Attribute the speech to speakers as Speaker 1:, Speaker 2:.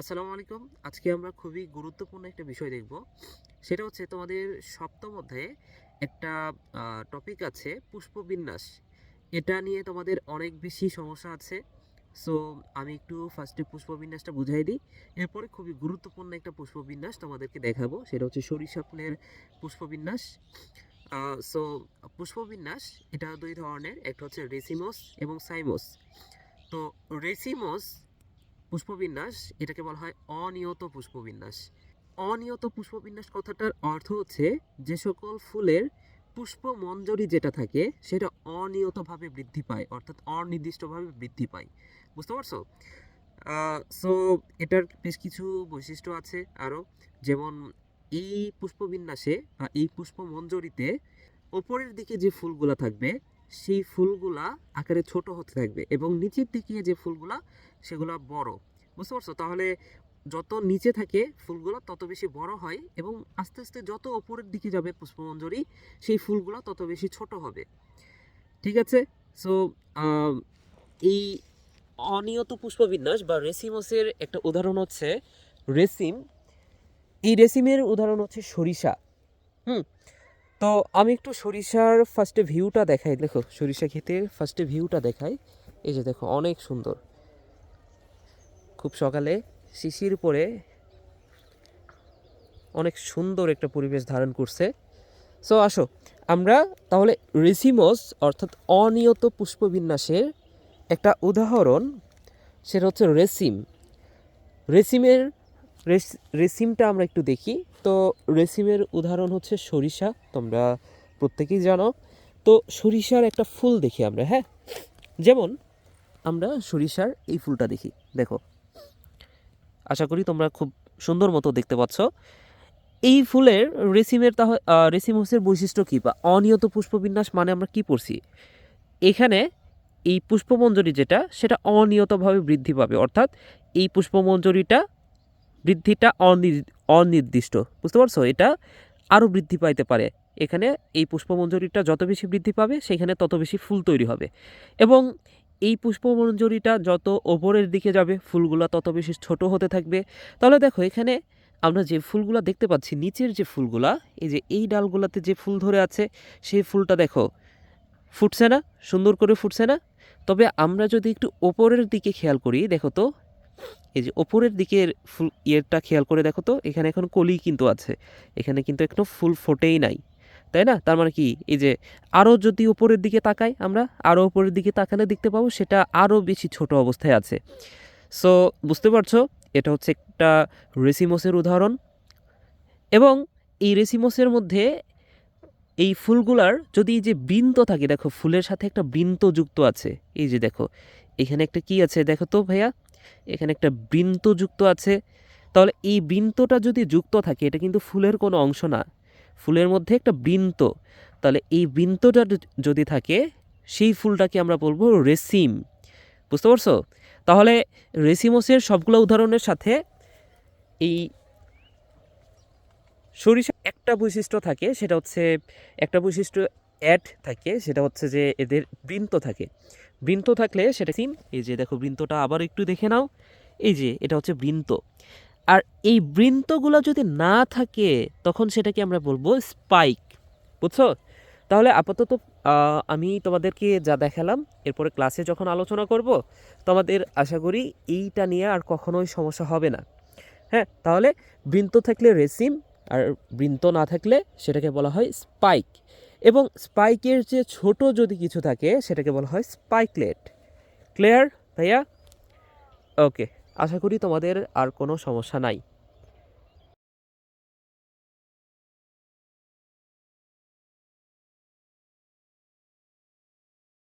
Speaker 1: আসসালামু আলাইকুম। আজকে আমরা খুবই গুরুত্বপূর্ণ একটা বিষয় দেখব। সেটা হচ্ছে তোমাদের সপ্তম অধ্যায়ে একটা টপিক আছে পুষ্পবিন্যাস। এটা নিয়ে তোমাদের অনেক বেশি সমস্যা আছে। সো আমি একটু ফার্স্টে পুষ্পবিন্যাসটা বুঝাই দিই। এরপরে খুবই গুরুত্বপূর্ণ একটা পুষ্পবিন্যাস তোমাদেরকে দেখাবো। সেটা হচ্ছে সরিষা ফুলের পুষ্পবিন্যাস। সো পুষ্পবিন্যাস এটা দুই ধরনের। একটা হচ্ছে রেসিমোস এবং সাইমোস তো রেসিমোস পুষ্পবিন্যাস, এটাকে বলা হয় অনিয়ত পুষ্পবিন্যাস। অনিয়ত পুষ্পবিন্যাস কথাটার অর্থ হচ্ছে যে সকল ফুলের পুষ্পমঞ্জরি যেটা থাকে, সেটা অনিয়তভাবে বৃদ্ধি পায়, অর্থাৎ অনির্দিষ্টভাবে বৃদ্ধি পায়। বুঝতে পারছ? সো এটার বেশ কিছু বৈশিষ্ট্য আছে আরও যেমন, এই পুষ্পবিন্যাসে বা এই পুষ্পমঞ্জরিতে ওপরের দিকে যে ফুলগুলা থাকবে সেই ফুলগুলা আকারে ছোট হতে থাকবে এবং নিচের দিকে যে ফুলগুলা, সেগুলো বড়। বুঝতে পারছ? তাহলে যত নিচে থাকে ফুলগুলো, তত বেশি বড় হয় এবং আস্তে আস্তে যত ওপরের দিকে যাবে পুষ্পমঞ্জরি, সেই ফুলগুলো তত বেশি ছোট হবে। ঠিক আছে? সো এই অনিয়ত পুষ্পবিন্যাস বা রেসিমসের একটা উদাহরণ হচ্ছে রেসিম। এই রেসিমের উদাহরণ হচ্ছে সরিষা। হুম? তো আমি একটু সরিষার ফার্স্টে ভিউটা দেখাই। দেখো, সরিষা ক্ষেতের ফার্স্টে ভিউটা দেখাই। এই যে দেখো, অনেক সুন্দর। খুব সকালে শিশির পরে অনেক সুন্দর একটা পরিবেশ ধারণ করছে। সো আসো, আমরা তাহলে রেসিমস অর্থাৎ অনিয়ত পুষ্পবিন্যাসের একটা উদাহরণ, সেটা হচ্ছে রেসিম। রেসিমের রেস- রেসিমটা আমরা একটু দেখি। তো রেসিমের উদাহরণ হচ্ছে সরিষা, তোমরা প্রত্যেকেই জানো। তো সরিষার একটা ফুল দেখি আমরা হ্যাঁ? যেমন আমরা সরিষার এই ফুলটা দেখি, দেখো। আশা করি তোমরা খুব সুন্দর মতো দেখতে পাচ্ছ। এই ফুলের রেসিমের তাহলে রেসিমসের বৈশিষ্ট্য কী? বা অনিয়ত পুষ্পবিন্যাস মানে আমরা কি পড়ছি? এখানে এই পুষ্পমঞ্জরি যেটা, সেটা অনিয়তভাবে বৃদ্ধি পাবে। অর্থাৎ এই পুষ্পমঞ্জরিটা বৃদ্ধিটা অনি- অনির্দিষ্ট। বুঝতে পারছ? এটা আরও বৃদ্ধি পাইতে পারে। এখানে এই পুষ্পমঞ্জরিটা যত বেশি বৃদ্ধি পাবে, সেখানে তত বেশি ফুল তৈরি হবে। এবং এই পুষ্পমঞ্জরিটা যত ওপরের দিকে যাবে, ফুলগুলো তত বেশি ছোট হতে থাকবে। তাহলে দেখো, এখানে আমরা যে ফুলগুলো দেখতে পাচ্ছি, নিচের যে ফুলগুলা, এই যে এই ডালগুলোতে যে ফুল ধরে আছে, সেই ফুলটা দেখো, ফুটছে না, সুন্দর করে ফুটছে না। তবে আমরা যদি একটু ওপরের দিকে খেয়াল করি, দেখো তো এই যে ওপরের দিকের ফুল ইয়েটা খেয়াল করে দেখো তো, এখানে এখন কলি কিন্তু আছে। এখানে কিন্তু এখনও ফুল ফোটেই নাই। তাই না? তার মানে কি? এই যে আরও যদি উপরের দিকে তাকাই আমরা আরও উপরের দিকে তাকালে দেখতে পাবো সেটা আরও বেশি ছোট অবস্থায় আছে। সো বুঝতে পারছ? এটা হচ্ছে একটা রেসিমোসের উদাহরণ। এবং এই রেসিমোসের মধ্যে এই ফুলগুলার যদি এই যে বৃন্ত থাকে, দেখো ফুলের সাথে একটা বৃন্ত যুক্ত আছে। এই যে দেখো, এখানে একটা কি আছে দেখো তো ভাইয়া? এখানে একটা বৃন্ত যুক্ত আছে। তাহলে এই বৃন্তটা যদি যুক্ত থাকে, এটা কিন্তু ফুলের কোনো অংশ না। ফুলের মধ্যে একটা বৃন্ত তাহলে এই বৃন্তটা যদি থাকে, সেই ফুলটাকে আমরা বলব রেসিম। বুঝতে পারছ? তাহলে রেসিমসের সবগুলো উদাহরণের সাথে এই সরিষা একটা বৈশিষ্ট্য থাকে, সেটা হচ্ছে একটা বৈশিষ্ট্য অ্যাড থাকে, সেটা হচ্ছে যে এদের বৃন্ত থাকে। বৃন্ত থাকলে সেটা সিম। এই যে দেখো বৃন্তটা আবার একটু দেখে নাও। এই যে এটা হচ্ছে বৃন্ত। আর এই বৃন্তগুলো যদি না থাকে, তখন সেটাকে আমরা বলব স্পাইক বুঝছ? তাহলে আপাতত আমি তোমাদেরকে যা দেখালাম, এরপরে ক্লাসে যখন আলোচনা করব, তোমাদের আশা করি এইটা নিয়ে আর কখনোই সমস্যা হবে না। হ্যাঁ তাহলে বৃন্ত থাকলে রেসিম, আর বৃন্ত না থাকলে সেটাকে বলা হয় স্পাইক এবং স্পাইকের যে ছোট যদি কিছু থাকে, সেটাকে বলা হয় স্পাইকলেট। ক্লিয়ার ভাইয়া? ওকে, আশা করি তোমাদের আর কোনো সমস্যা নাই।